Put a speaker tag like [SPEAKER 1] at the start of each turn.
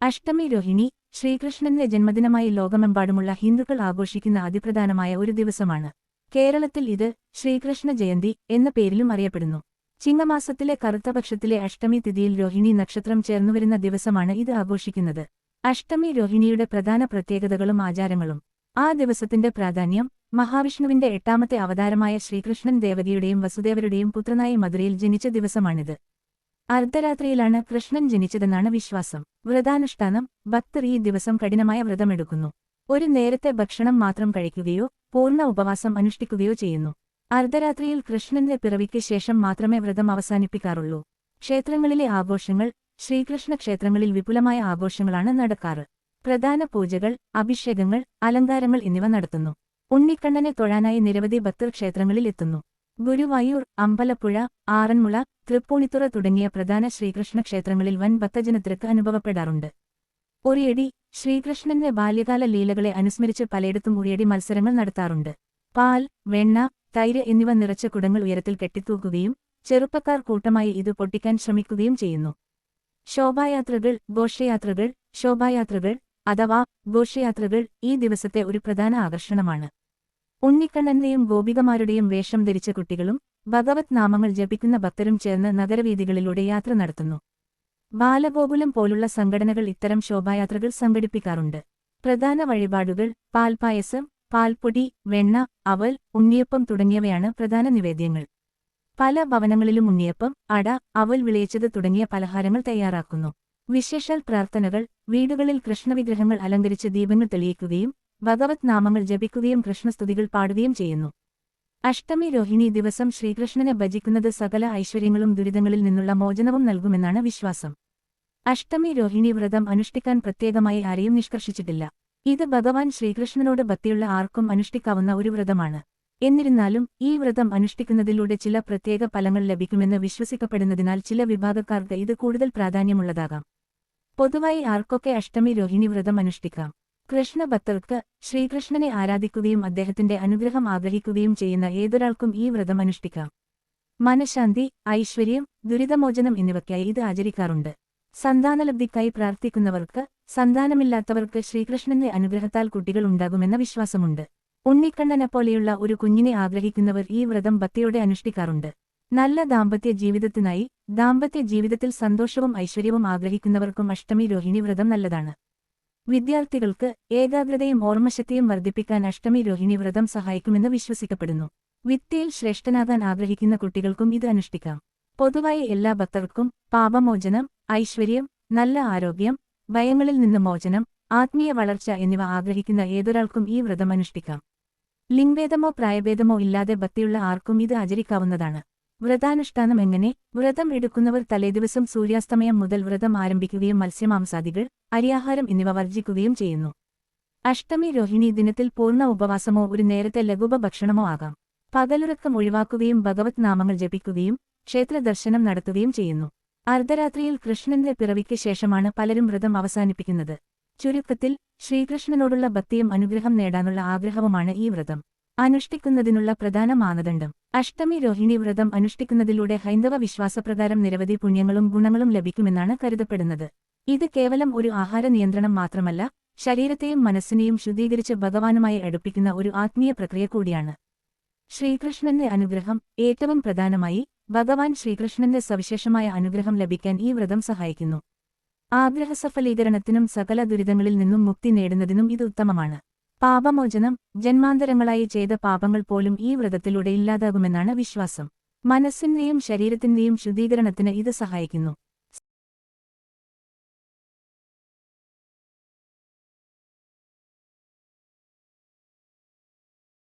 [SPEAKER 1] അഷ്ടമി രോഹിണി ശ്രീകൃഷ്ണന്റെ ജന്മദിനമായി ലോകമെമ്പാടുമുള്ള ഹിന്ദുക്കൾ ആഘോഷിക്കുന്ന അതിപ്രധാനമായ ഒരു ദിവസമാണ്. കേരളത്തിൽ ഇത് ശ്രീകൃഷ്ണ ജയന്തി എന്ന പേരിലും അറിയപ്പെടുന്നു. ചിങ്ങമാസത്തിലെ കറുത്തപക്ഷത്തിലെ അഷ്ടമി തിഥിയിൽ രോഹിണി നക്ഷത്രം ചേർന്നുവരുന്ന ദിവസമാണ് ഇത് ആഘോഷിക്കുന്നത്. അഷ്ടമി രോഹിണിയുടെ പ്രധാന പ്രത്യേകതകളും ആചാരങ്ങളും. ആ ദിവസത്തിന്റെ പ്രാധാന്യം മഹാവിഷ്ണുവിന്റെ എട്ടാമത്തെ അവതാരമായ ശ്രീകൃഷ്ണൻ ദേവതയുടെയും വസുദേവരുടെയും പുത്രനായി മധുരയിൽ ജനിച്ച ദിവസമാണിത്. അർദ്ധരാത്രിയിലാണ് കൃഷ്ണൻ ജനിച്ചതെന്നാണ് വിശ്വാസം. വ്രതാനുഷ്ഠാനം ഭക്തർ ഈ ദിവസം കഠിനമായ വ്രതമെടുക്കുന്നു. ഒരു നേരത്തെ ഭക്ഷണം മാത്രം കഴിക്കുകയോ പൂർണ ഉപവാസം അനുഷ്ഠിക്കുകയോ ചെയ്യുന്നു. അർദ്ധരാത്രിയിൽ കൃഷ്ണന്റെ പിറവിക്ക് ശേഷം മാത്രമേ വ്രതം അവസാനിപ്പിക്കാറുള്ളൂ. ക്ഷേത്രങ്ങളിലെ ആഘോഷങ്ങൾ ശ്രീകൃഷ്ണ ക്ഷേത്രങ്ങളിൽ വിപുലമായ ആഘോഷങ്ങളാണ് നടക്കാറ്. പ്രധാന പൂജകൾ അഭിഷേകങ്ങൾ അലങ്കാരങ്ങൾ എന്നിവ നടത്തുന്നു. ഉണ്ണിക്കണ്ണനെ തൊഴാനായി നിരവധി ഭക്തർ ക്ഷേത്രങ്ങളിൽ എത്തുന്നു. ഗുരുവായൂർ അമ്പലപ്പുഴ ആറന്മുള തൃപ്പൂണിത്തുറ തുടങ്ങിയ പ്രധാന ശ്രീകൃഷ്ണ ക്ഷേത്രങ്ങളിൽ വൻ ഭക്തജനത്തിരക്ക് അനുഭവപ്പെടാറുണ്ട്. ഒരിയടി ശ്രീകൃഷ്ണന്റെ ബാല്യകാല ലീലകളെ അനുസ്മരിച്ച് പലയിടത്തും ഉറിയടി മത്സരങ്ങൾ നടത്താറുണ്ട്. പാൽ വെണ്ണ തൈര് എന്നിവ നിറച്ച കുടങ്ങൾ ഉയരത്തിൽ കെട്ടിത്തൂക്കുകയും ചെറുപ്പക്കാർ കൂട്ടമായി ഇത് പൊട്ടിക്കാൻ ശ്രമിക്കുകയും ചെയ്യുന്നു. ശോഭായാത്രകൾ ഘോഷയാത്രകൾ ശോഭായാത്രകൾ അഥവാ ഘോഷയാത്രകൾ ഈ ദിവസത്തെ ഒരു പ്രധാന ആകർഷണമാണ്. ഉണ്ണിക്കണ്ണന്റെയും ഗോപികമാരുടെയും വേഷം ധരിച്ച കുട്ടികളും ഭഗവത് നാമങ്ങൾ ജപിക്കുന്ന ഭക്തരും ചേർന്ന് നഗരവീഥികളിലൂടെ യാത്ര നടത്തുന്നു. ബാലഗോകുലം പോലുള്ള സംഘടനകൾ ഇത്തരം ശോഭായാത്രകൾ സംഘടിപ്പിക്കാറുണ്ട്. പ്രധാന വഴിപാടുകൾ പാൽപായസം പാൽപ്പൊടി വെണ്ണ അവൽ ഉണ്ണിയപ്പം തുടങ്ങിയവയാണ് പ്രധാന നിവേദ്യങ്ങൾ. പല ഭവനങ്ങളിലും ഉണ്ണിയപ്പം അട അവൽ വിളയിച്ചത് തുടങ്ങിയ പലഹാരങ്ങൾ തയ്യാറാക്കുന്നു. വിശേഷാൽ പ്രാർത്ഥനകൾ വീടുകളിൽ കൃഷ്ണവിഗ്രഹങ്ങൾ അലങ്കരിച്ച് ദീപങ്ങൾ തെളിയിക്കുകയും ഭഗവത് നാമങ്ങൾ ജപിക്കുകയും കൃഷ്ണസ്തുതികൾ പാടുകയും ചെയ്യുന്നു. അഷ്ടമി രോഹിണി ദിവസം ശ്രീകൃഷ്ണനെ ഭജിക്കുന്നത് സകല ഐശ്വര്യങ്ങളും ദുരിതങ്ങളിൽ നിന്നുള്ള മോചനവും നൽകുമെന്നാണ് വിശ്വാസം. അഷ്ടമി രോഹിണി വ്രതം അനുഷ്ഠിക്കാൻ പ്രത്യേകമായി ആരെയും നിഷ്കർഷിച്ചിട്ടില്ല. ഇത് ഭഗവാൻ ശ്രീകൃഷ്ണനോട് ഭക്തിയുള്ള ആർക്കും അനുഷ്ഠിക്കാവുന്ന ഒരു വ്രതമാണ്. എന്നിരുന്നാലും ഈ വ്രതം അനുഷ്ഠിക്കുന്നതിലൂടെ ചില പ്രത്യേക ഫലങ്ങൾ ലഭിക്കുമെന്ന് വിശ്വസിക്കപ്പെടുന്നതിനാൽ ചില വിഭാഗക്കാർക്ക് ഇത് കൂടുതൽ പ്രാധാന്യമുള്ളതാകാം. പൊതുവായി ആർക്കൊക്കെ അഷ്ടമി രോഹിണി വ്രതം അനുഷ്ഠിക്കാം. കൃഷ്ണഭക്തർക്ക് ശ്രീകൃഷ്ണനെ ആരാധിക്കുകയും അദ്ദേഹത്തിന്റെ അനുഗ്രഹം ആഗ്രഹിക്കുകയും ചെയ്യുന്ന ഏതൊരാൾക്കും ഈ വ്രതം അനുഷ്ഠിക്കാം. മനഃശാന്തി ഐശ്വര്യം ദുരിതമോചനം എന്നിവയ്ക്കായി ഇത് ആചരിക്കാറുണ്ട്. സന്താനലബ്ധിക്കായി പ്രാർത്ഥിക്കുന്നവർക്ക് സന്താനമില്ലാത്തവർക്ക് ശ്രീകൃഷ്ണന്റെ അനുഗ്രഹത്താൽ കുട്ടികൾ ഉണ്ടാകുമെന്ന വിശ്വാസമുണ്ട്. ഉണ്ണിക്കണ്ണനെപ്പോലെയുള്ള ഒരു കുഞ്ഞിനെ ആഗ്രഹിക്കുന്നവർ ഈ വ്രതം ഭക്തിയോടെ അനുഷ്ഠിക്കാറുണ്ട്. നല്ല ദാമ്പത്യ ജീവിതത്തിനായി ദാമ്പത്യ ജീവിതത്തിൽ സന്തോഷവും ഐശ്വര്യവും ആഗ്രഹിക്കുന്നവർക്കും അഷ്ടമി രോഹിണി വ്രതം നല്ലതാണ്. വിദ്യാർത്ഥികൾക്ക് ഏകാഗ്രതയും ഓർമ്മശക്തിയും വർദ്ധിപ്പിക്കാൻ അഷ്ടമി രോഹിണി വ്രതം സഹായിക്കുമെന്ന് വിശ്വസിക്കപ്പെടുന്നു. വിദ്യയിൽ ശ്രേഷ്ഠനാകാൻ ആഗ്രഹിക്കുന്ന കുട്ടികൾക്കും ഇത് അനുഷ്ഠിക്കാം. പൊതുവായി എല്ലാ ഭക്തർക്കും പാപമോചനം ഐശ്വര്യം നല്ല ആരോഗ്യം ഭയങ്ങളിൽ നിന്ന് മോചനം ആത്മീയ വളർച്ച എന്നിവ ആഗ്രഹിക്കുന്ന ഏതൊരാൾക്കും ഈ വ്രതം അനുഷ്ഠിക്കാം. ലിംഗഭേദമോ പ്രായഭേദമോ ഇല്ലാതെ ഭക്തിയുള്ള ആർക്കും ഇത് ആചരിക്കാവുന്നതാണ്. വ്രതാനുഷ്ഠാനം എങ്ങനെ? വ്രതം എടുക്കുന്നവർ തലേദിവസം സൂര്യാസ്തമയം മുതൽ വ്രതം ആരംഭിക്കുകയും മത്സ്യമാംസാദികൾ അരിയാഹാരം എന്നിവ വർജിക്കുകയും ചെയ്യുന്നു. അഷ്ടമി രോഹിണി ദിനത്തിൽ പൂർണ ഉപവാസമോ ഒരു നേരത്തെ ലഘുപ ഭക്ഷണമോ ആകാം. പകലുറക്കം ഒഴിവാക്കുകയും ഭഗവത് നാമങ്ങൾ ജപിക്കുകയും ക്ഷേത്രദർശനം നടത്തുകയും ചെയ്യുന്നു. അർദ്ധരാത്രിയിൽ കൃഷ്ണന്റെ പിറവിക്ക് ശേഷമാണ് പലരും വ്രതം അവസാനിപ്പിക്കുന്നത്. ചുരുക്കത്തിൽ ശ്രീകൃഷ്ണനോടുള്ള ഭക്തിയും അനുഗ്രഹം നേടാനുള്ള ആഗ്രഹവുമാണ് ഈ വ്രതം. അനുഷ്ഠിക്കുന്നതിനുള്ള പ്രധാന മാനദണ്ഡം. അഷ്ടമി രോഹിണി വ്രതം അനുഷ്ഠിക്കുന്നതിലൂടെ ഹൈന്ദവ വിശ്വാസപ്രകാരം നിരവധി പുണ്യങ്ങളും ഗുണങ്ങളും ലഭിക്കുമെന്നാണ് കരുതപ്പെടുന്നത്. ഇത് കേവലം ഒരു ആഹാര നിയന്ത്രണം മാത്രമല്ല ശരീരത്തെയും മനസ്സിനെയും ശുദ്ധീകരിച്ച് ഭഗവാനുമായി അടുപ്പിക്കുന്ന ഒരു ആത്മീയ പ്രക്രിയ കൂടിയാണ്. ശ്രീകൃഷ്ണന്റെ അനുഗ്രഹം ഏറ്റവും പ്രധാനമായി ഭഗവാൻ ശ്രീകൃഷ്ണന്റെ സവിശേഷമായ അനുഗ്രഹം ലഭിക്കാൻ ഈ വ്രതം സഹായിക്കുന്നു. ആഗ്രഹസഫലീകരണത്തിനും സകല ദുരിതങ്ങളിൽ നിന്നും മുക്തി നേടുന്നതിനും ഇത് ഉത്തമമാണ്. പാപമോചനം ജന്മാന്തരങ്ങളായി ചെയ്ത പാപങ്ങൾ പോലും ഈ വ്രതത്തിലൂടെ ഇല്ലാതാകുമെന്നാണ് വിശ്വാസം. മനസ്സിന്റെയും ശരീരത്തിന്റെയും ശുദ്ധീകരണത്തിന് ഇത് സഹായിക്കുന്നു.